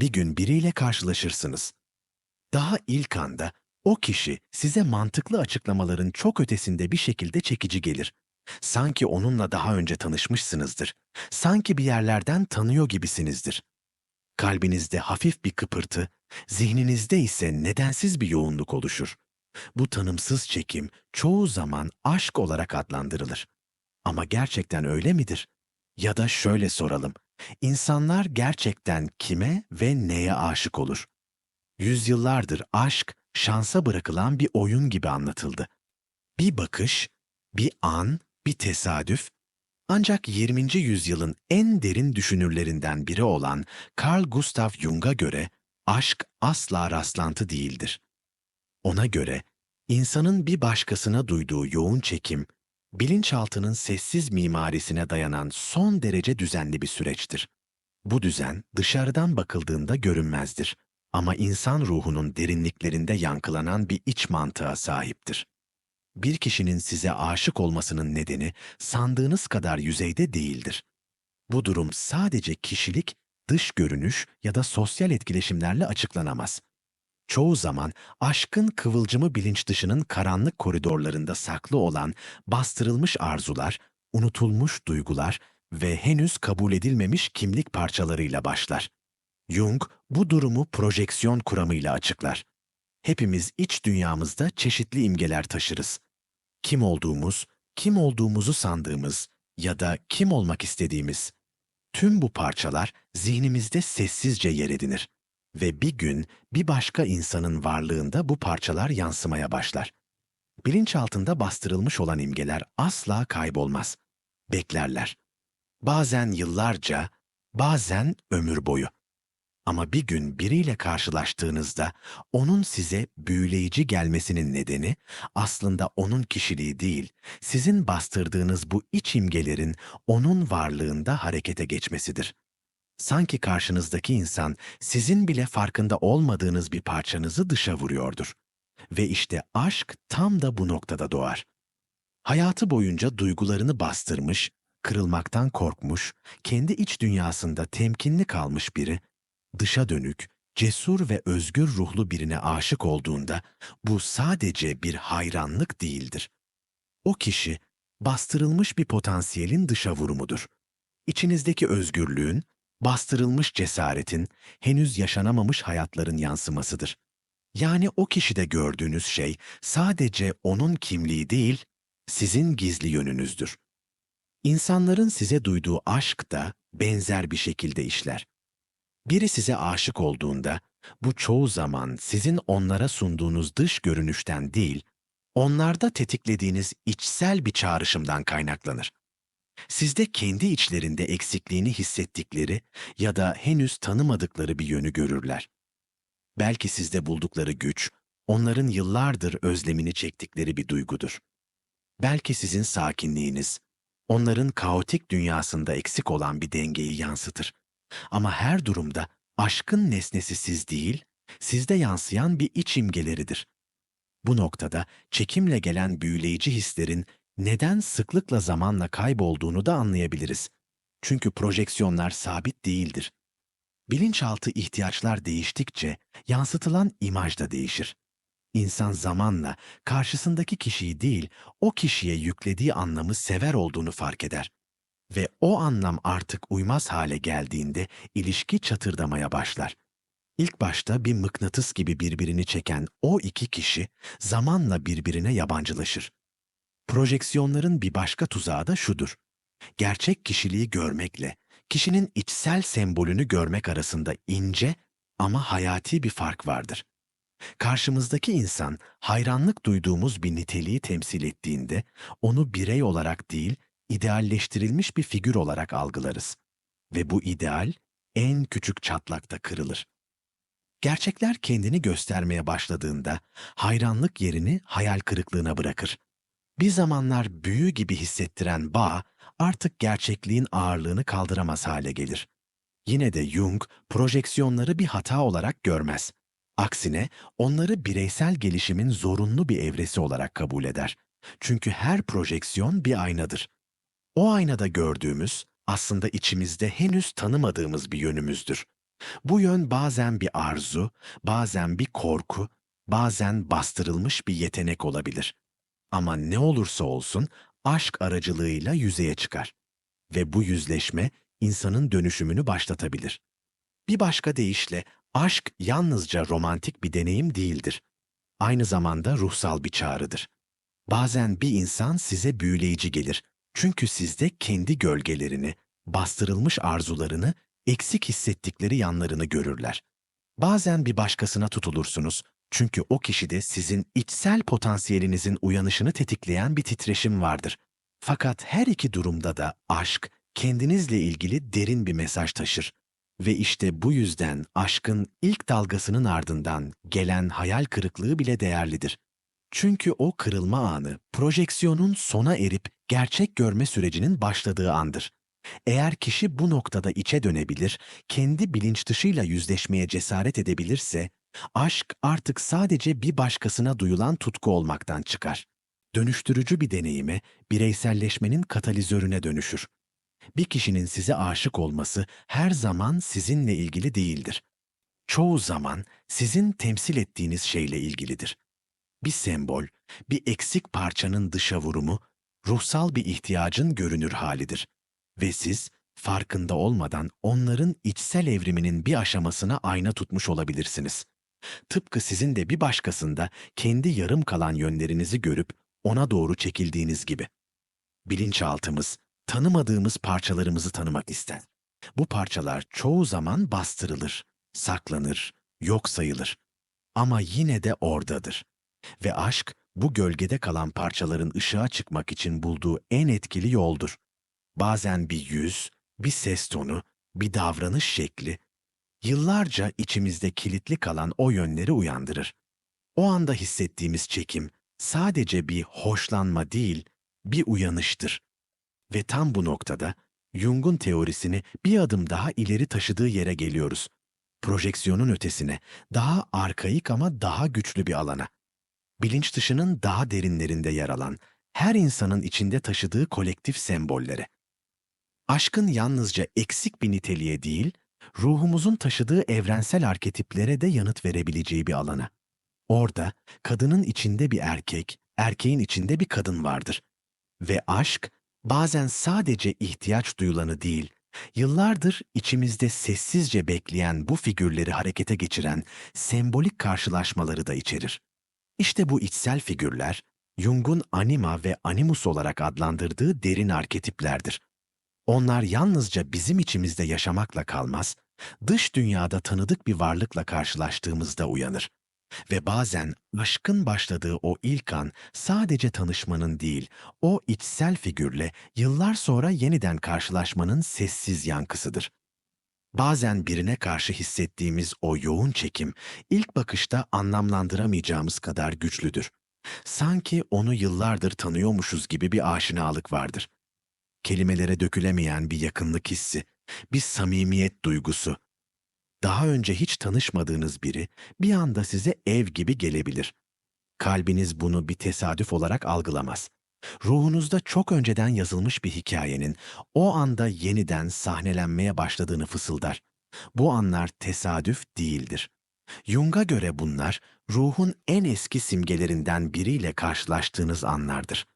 Bir gün biriyle karşılaşırsınız. Daha ilk anda o kişi size mantıklı açıklamaların çok ötesinde bir şekilde çekici gelir. Sanki onunla daha önce tanışmışsınızdır. Sanki bir yerlerden tanıyor gibisinizdir. Kalbinizde hafif bir kıpırtı, zihninizde ise nedensiz bir yoğunluk oluşur. Bu tanımsız çekim çoğu zaman aşk olarak adlandırılır. Ama gerçekten öyle midir? Ya da şöyle soralım. İnsanlar gerçekten kime ve neye aşık olur? Yüzyıllardır aşk şansa bırakılan bir oyun gibi anlatıldı. Bir bakış, bir an, bir tesadüf. Ancak 20. yüzyılın en derin düşünürlerinden biri olan Carl Gustav Jung'a göre aşk asla rastlantı değildir. Ona göre insanın bir başkasına duyduğu yoğun çekim, bilinçaltının sessiz mimarisine dayanan son derece düzenli bir süreçtir. Bu düzen dışarıdan bakıldığında görünmezdir ama insan ruhunun derinliklerinde yankılanan bir iç mantığa sahiptir. Bir kişinin size aşık olmasının nedeni sandığınız kadar yüzeyde değildir. Bu durum sadece kişilik, dış görünüş ya da sosyal etkileşimlerle açıklanamaz. Çoğu zaman aşkın kıvılcımı bilinç dışının karanlık koridorlarında saklı olan bastırılmış arzular, unutulmuş duygular ve henüz kabul edilmemiş kimlik parçalarıyla başlar. Jung bu durumu projeksiyon kuramıyla açıklar. Hepimiz iç dünyamızda çeşitli imgeler taşırız. Kim olduğumuz, kim olduğumuzu sandığımız ya da kim olmak istediğimiz. Tüm bu parçalar zihnimizde sessizce yer edinir ve bir gün bir başka insanın varlığında bu parçalar yansımaya başlar. Bilinçaltında bastırılmış olan imgeler asla kaybolmaz. Beklerler. Bazen yıllarca, bazen ömür boyu. Ama bir gün biriyle karşılaştığınızda onun size büyüleyici gelmesinin nedeni aslında onun kişiliği değil, sizin bastırdığınız bu iç imgelerin onun varlığında harekete geçmesidir. Sanki karşınızdaki insan sizin bile farkında olmadığınız bir parçanızı dışa vuruyordur. Ve işte aşk tam da bu noktada doğar. Hayatı boyunca duygularını bastırmış, kırılmaktan korkmuş, kendi iç dünyasında temkinli kalmış biri, dışa dönük, cesur ve özgür ruhlu birine aşık olduğunda bu sadece bir hayranlık değildir. O kişi bastırılmış bir potansiyelin dışa vurumudur. İçinizdeki özgürlüğün, bastırılmış cesaretin, henüz yaşanamamış hayatların yansımasıdır. Yani o kişide gördüğünüz şey sadece onun kimliği değil, sizin gizli yönünüzdür. İnsanların size duyduğu aşk da benzer bir şekilde işler. Biri size aşık olduğunda, bu çoğu zaman sizin onlara sunduğunuz dış görünüşten değil, onlarda tetiklediğiniz içsel bir çağrışımdan kaynaklanır. Sizde kendi içlerinde eksikliğini hissettikleri ya da henüz tanımadıkları bir yönü görürler. Belki sizde buldukları güç, onların yıllardır özlemini çektikleri bir duygudur. Belki sizin sakinliğiniz, onların kaotik dünyasında eksik olan bir dengeyi yansıtır. Ama her durumda aşkın nesnesi siz değil, sizde yansıyan bir iç imgeleridir. Bu noktada çekimle gelen büyüleyici hislerin neden sıklıkla zamanla kaybolduğunu da anlayabiliriz. Çünkü projeksiyonlar sabit değildir. Bilinçaltı ihtiyaçlar değiştikçe yansıtılan imaj da değişir. İnsan zamanla karşısındaki kişiyi değil, o kişiye yüklediği anlamı sever olduğunu fark eder. Ve o anlam artık uymaz hale geldiğinde ilişki çatırdamaya başlar. İlk başta bir mıknatıs gibi birbirini çeken o iki kişi zamanla birbirine yabancılaşır. Projeksiyonların bir başka tuzağı da şudur. Gerçek kişiliği görmekle kişinin içsel sembolünü görmek arasında ince ama hayati bir fark vardır. Karşımızdaki insan hayranlık duyduğumuz bir niteliği temsil ettiğinde onu birey olarak değil, idealleştirilmiş bir figür olarak algılarız. Ve bu ideal en küçük çatlakta kırılır. Gerçekler kendini göstermeye başladığında hayranlık yerini hayal kırıklığına bırakır. Bir zamanlar büyü gibi hissettiren bağ artık gerçekliğin ağırlığını kaldıramaz hale gelir. Yine de Jung projeksiyonları bir hata olarak görmez. Aksine onları bireysel gelişimin zorunlu bir evresi olarak kabul eder. Çünkü her projeksiyon bir aynadır. O aynada gördüğümüz aslında içimizde henüz tanımadığımız bir yönümüzdür. Bu yön bazen bir arzu, bazen bir korku, bazen bastırılmış bir yetenek olabilir. Ama ne olursa olsun aşk aracılığıyla yüzeye çıkar. Ve bu yüzleşme insanın dönüşümünü başlatabilir. Bir başka deyişle aşk yalnızca romantik bir deneyim değildir. Aynı zamanda ruhsal bir çağrıdır. Bazen bir insan size büyüleyici gelir. Çünkü sizde kendi gölgelerini, bastırılmış arzularını, eksik hissettikleri yanlarını görürler. Bazen bir başkasına tutulursunuz. Çünkü o kişide sizin içsel potansiyelinizin uyanışını tetikleyen bir titreşim vardır. Fakat her iki durumda da aşk kendinizle ilgili derin bir mesaj taşır. Ve işte bu yüzden aşkın ilk dalgasının ardından gelen hayal kırıklığı bile değerlidir. Çünkü o kırılma anı projeksiyonun sona erip gerçek görme sürecinin başladığı andır. Eğer kişi bu noktada içe dönebilir, kendi bilinç dışıyla yüzleşmeye cesaret edebilirse, aşk artık sadece bir başkasına duyulan tutku olmaktan çıkar. Dönüştürücü bir deneyime, bireyselleşmenin katalizörüne dönüşür. Bir kişinin size aşık olması her zaman sizinle ilgili değildir. Çoğu zaman sizin temsil ettiğiniz şeyle ilgilidir. Bir sembol, bir eksik parçanın dışa vurumu, ruhsal bir ihtiyacın görünür halidir. Ve siz farkında olmadan onların içsel evriminin bir aşamasına ayna tutmuş olabilirsiniz. Tıpkı sizin de bir başkasında kendi yarım kalan yönlerinizi görüp ona doğru çekildiğiniz gibi. Bilinçaltımız, tanımadığımız parçalarımızı tanımak ister. Bu parçalar çoğu zaman bastırılır, saklanır, yok sayılır. Ama yine de oradadır. Ve aşk, bu gölgede kalan parçaların ışığa çıkmak için bulduğu en etkili yoldur. Bazen bir yüz, bir ses tonu, bir davranış şekli, yıllarca içimizde kilitli kalan o yönleri uyandırır. O anda hissettiğimiz çekim sadece bir hoşlanma değil, bir uyanıştır. Ve tam bu noktada Jung'un teorisini bir adım daha ileri taşıdığı yere geliyoruz. Projeksiyonun ötesine, daha arkaik ama daha güçlü bir alana. Bilinç dışının daha derinlerinde yer alan, her insanın içinde taşıdığı kolektif sembollere. Aşkın yalnızca eksik bir niteliğe değil, ruhumuzun taşıdığı evrensel arketiplere de yanıt verebileceği bir alana. Orada kadının içinde bir erkek, erkeğin içinde bir kadın vardır. Ve aşk bazen sadece ihtiyaç duyulanı değil, yıllardır içimizde sessizce bekleyen bu figürleri harekete geçiren sembolik karşılaşmaları da içerir. İşte bu içsel figürler, Jung'un anima ve animus olarak adlandırdığı derin arketiplerdir. Onlar yalnızca bizim içimizde yaşamakla kalmaz, dış dünyada tanıdık bir varlıkla karşılaştığımızda uyanır. Ve bazen aşkın başladığı o ilk an sadece tanışmanın değil, o içsel figürle yıllar sonra yeniden karşılaşmanın sessiz yankısıdır. Bazen birine karşı hissettiğimiz o yoğun çekim ilk bakışta anlamlandıramayacağımız kadar güçlüdür. Sanki onu yıllardır tanıyormuşuz gibi bir aşinalık vardır. Kelimelere dökülemeyen bir yakınlık hissi, bir samimiyet duygusu, daha önce hiç tanışmadığınız biri bir anda size ev gibi gelebilir. Kalbiniz bunu bir tesadüf olarak algılamaz. Ruhunuzda çok önceden yazılmış bir hikayenin o anda yeniden sahnelenmeye başladığını fısıldar. Bu anlar tesadüf değildir. Jung'a göre bunlar ruhun en eski simgelerinden biriyle karşılaştığınız anlardır.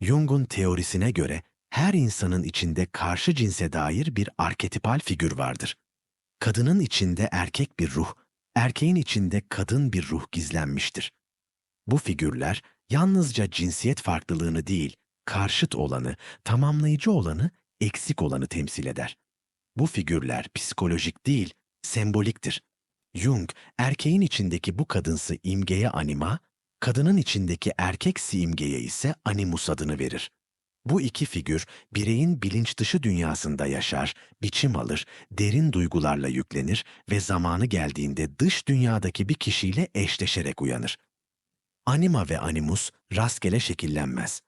Jung'un teorisine göre her insanın içinde karşı cinse dair bir arketipal figür vardır. Kadının içinde erkek bir ruh, erkeğin içinde kadın bir ruh gizlenmiştir. Bu figürler yalnızca cinsiyet farklılığını değil, karşıt olanı, tamamlayıcı olanı, eksik olanı temsil eder. Bu figürler psikolojik değil, semboliktir. Jung, erkeğin içindeki bu kadınsı imgeye anima, kadının içindeki erkeksi imgeye ise animus adını verir. Bu iki figür bireyin bilinç dışı dünyasında yaşar, biçim alır, derin duygularla yüklenir ve zamanı geldiğinde dış dünyadaki bir kişiyle eşleşerek uyanır. Anima ve animus rastgele şekillenmez.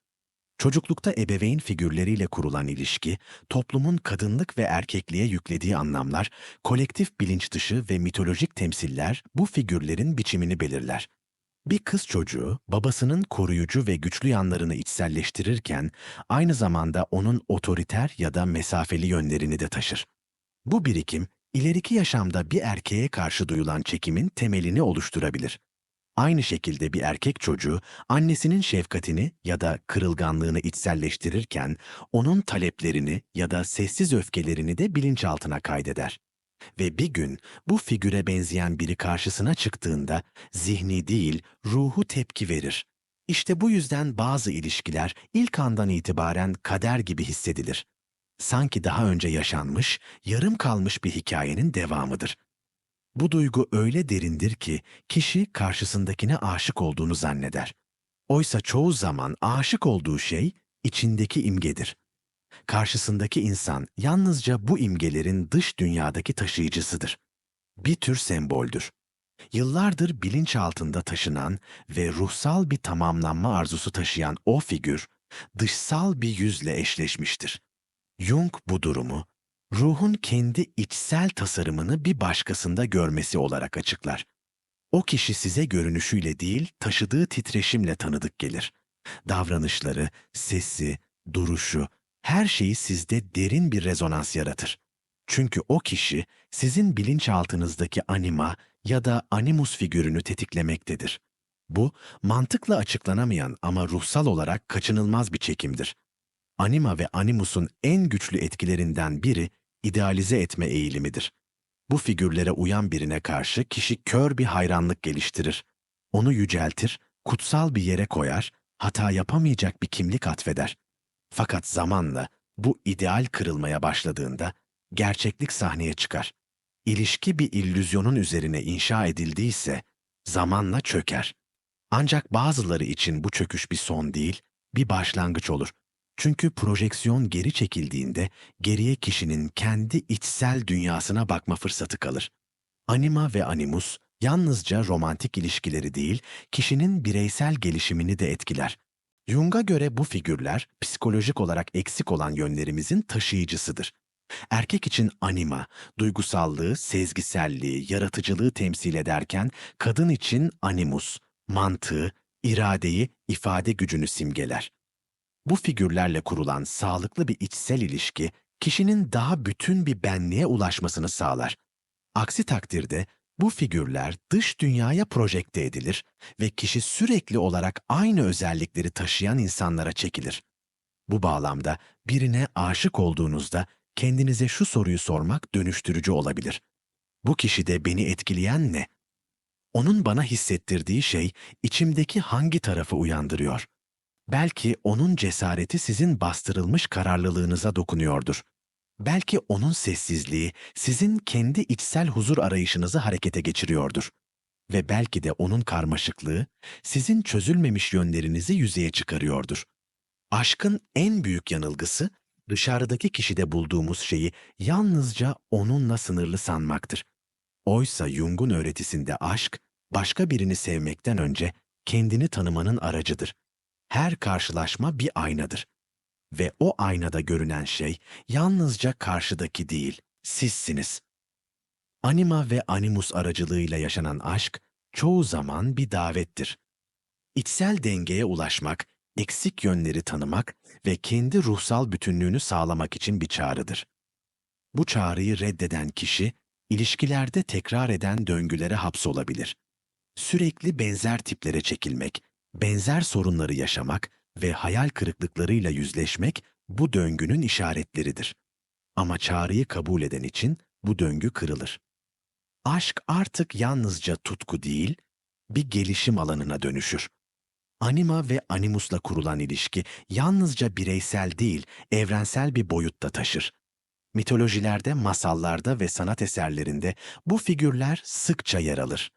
Çocuklukta ebeveyn figürleriyle kurulan ilişki, toplumun kadınlık ve erkekliğe yüklediği anlamlar, kolektif bilinç dışı ve mitolojik temsiller bu figürlerin biçimini belirler. Bir kız çocuğu babasının koruyucu ve güçlü yanlarını içselleştirirken aynı zamanda onun otoriter ya da mesafeli yönlerini de taşır. Bu birikim ileriki yaşamda bir erkeğe karşı duyulan çekimin temelini oluşturabilir. Aynı şekilde bir erkek çocuğu annesinin şefkatini ya da kırılganlığını içselleştirirken onun taleplerini ya da sessiz öfkelerini de bilinçaltına kaydeder. Ve bir gün bu figüre benzeyen biri karşısına çıktığında zihni değil ruhu tepki verir. İşte bu yüzden bazı ilişkiler ilk andan itibaren kader gibi hissedilir. Sanki daha önce yaşanmış, yarım kalmış bir hikayenin devamıdır. Bu duygu öyle derindir ki kişi karşısındakine aşık olduğunu zanneder. Oysa çoğu zaman aşık olduğu şey içindeki imgedir. Karşısındaki insan yalnızca bu imgelerin dış dünyadaki taşıyıcısıdır. Bir tür semboldür. Yıllardır bilinç altında taşınan ve ruhsal bir tamamlanma arzusu taşıyan o figür, dışsal bir yüzle eşleşmiştir. Jung bu durumu, ruhun kendi içsel tasarımını bir başkasında görmesi olarak açıklar. O kişi size görünüşüyle değil, taşıdığı titreşimle tanıdık gelir. Davranışları, sesi, duruşu, her şeyi sizde derin bir rezonans yaratır. Çünkü o kişi sizin bilinçaltınızdaki anima ya da animus figürünü tetiklemektedir. Bu, mantıkla açıklanamayan ama ruhsal olarak kaçınılmaz bir çekimdir. Anima ve animusun en güçlü etkilerinden biri idealize etme eğilimidir. Bu figürlere uyan birine karşı kişi kör bir hayranlık geliştirir. Onu yüceltir, kutsal bir yere koyar, hata yapamayacak bir kimlik atfeder. Fakat zamanla bu ideal kırılmaya başladığında gerçeklik sahneye çıkar. İlişki bir illüzyonun üzerine inşa edildiyse zamanla çöker. Ancak bazıları için bu çöküş bir son değil, bir başlangıç olur. Çünkü projeksiyon geri çekildiğinde geriye kişinin kendi içsel dünyasına bakma fırsatı kalır. Anima ve animus yalnızca romantik ilişkileri değil, kişinin bireysel gelişimini de etkiler. Jung'a göre bu figürler psikolojik olarak eksik olan yönlerimizin taşıyıcısıdır. Erkek için anima, duygusallığı, sezgiselliği, yaratıcılığı temsil ederken kadın için animus, mantığı, iradeyi, ifade gücünü simgeler. Bu figürlerle kurulan sağlıklı bir içsel ilişki kişinin daha bütün bir benliğe ulaşmasını sağlar. Aksi takdirde bu figürler dış dünyaya projekte edilir ve kişi sürekli olarak aynı özellikleri taşıyan insanlara çekilir. Bu bağlamda birine aşık olduğunuzda kendinize şu soruyu sormak dönüştürücü olabilir. Bu kişide beni etkileyen ne? Onun bana hissettirdiği şey içimdeki hangi tarafı uyandırıyor? Belki onun cesareti sizin bastırılmış kararlılığınıza dokunuyordur. Belki onun sessizliği sizin kendi içsel huzur arayışınızı harekete geçiriyordur. Ve belki de onun karmaşıklığı sizin çözülmemiş yönlerinizi yüzeye çıkarıyordur. Aşkın en büyük yanılgısı dışarıdaki kişide bulduğumuz şeyi yalnızca onunla sınırlı sanmaktır. Oysa Jung'un öğretisinde aşk, başka birini sevmekten önce kendini tanımanın aracıdır. Her karşılaşma bir aynadır. Ve o aynada görünen şey yalnızca karşıdaki değil, sizsiniz. Anima ve animus aracılığıyla yaşanan aşk çoğu zaman bir davettir. İçsel dengeye ulaşmak, eksik yönleri tanımak ve kendi ruhsal bütünlüğünü sağlamak için bir çağrıdır. Bu çağrıyı reddeden kişi, ilişkilerde tekrar eden döngülere hapsolabilir. Sürekli benzer tiplere çekilmek, benzer sorunları yaşamak ve hayal kırıklıklarıyla yüzleşmek bu döngünün işaretleridir. Ama çağrıyı kabul eden için bu döngü kırılır. Aşk artık yalnızca tutku değil, bir gelişim alanına dönüşür. Anima ve animusla kurulan ilişki yalnızca bireysel değil, evrensel bir boyutta taşır. Mitolojilerde, masallarda ve sanat eserlerinde bu figürler sıkça yer alır.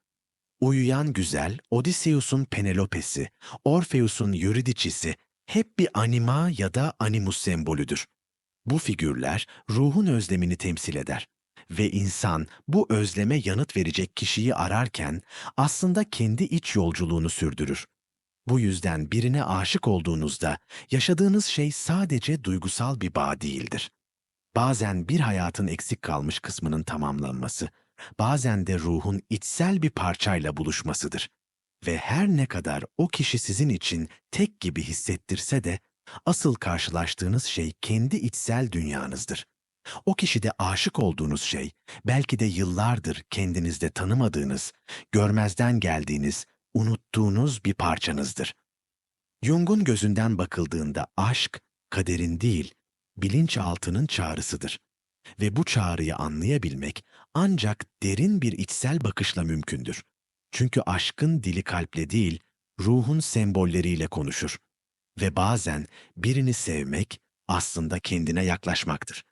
Uyuyan güzel, Odysseus'un Penelope'si, Orpheus'un Eurydice'si hep bir anima ya da animus sembolüdür. Bu figürler ruhun özlemini temsil eder ve insan bu özleme yanıt verecek kişiyi ararken aslında kendi iç yolculuğunu sürdürür. Bu yüzden birine aşık olduğunuzda yaşadığınız şey sadece duygusal bir bağ değildir. Bazen bir hayatın eksik kalmış kısmının tamamlanması, bazen de ruhun içsel bir parçayla buluşmasıdır. Ve her ne kadar o kişi sizin için tek gibi hissettirse de asıl karşılaştığınız şey kendi içsel dünyanızdır. O kişide aşık olduğunuz şey, belki de yıllardır kendinizde tanımadığınız, görmezden geldiğiniz, unuttuğunuz bir parçanızdır. Jung'un gözünden bakıldığında aşk, kaderin değil, bilinçaltının çağrısıdır. Ve bu çağrıyı anlayabilmek ancak derin bir içsel bakışla mümkündür. Çünkü aşkın dili kalple değil, ruhun sembolleriyle konuşur. Ve bazen birini sevmek aslında kendine yaklaşmaktır.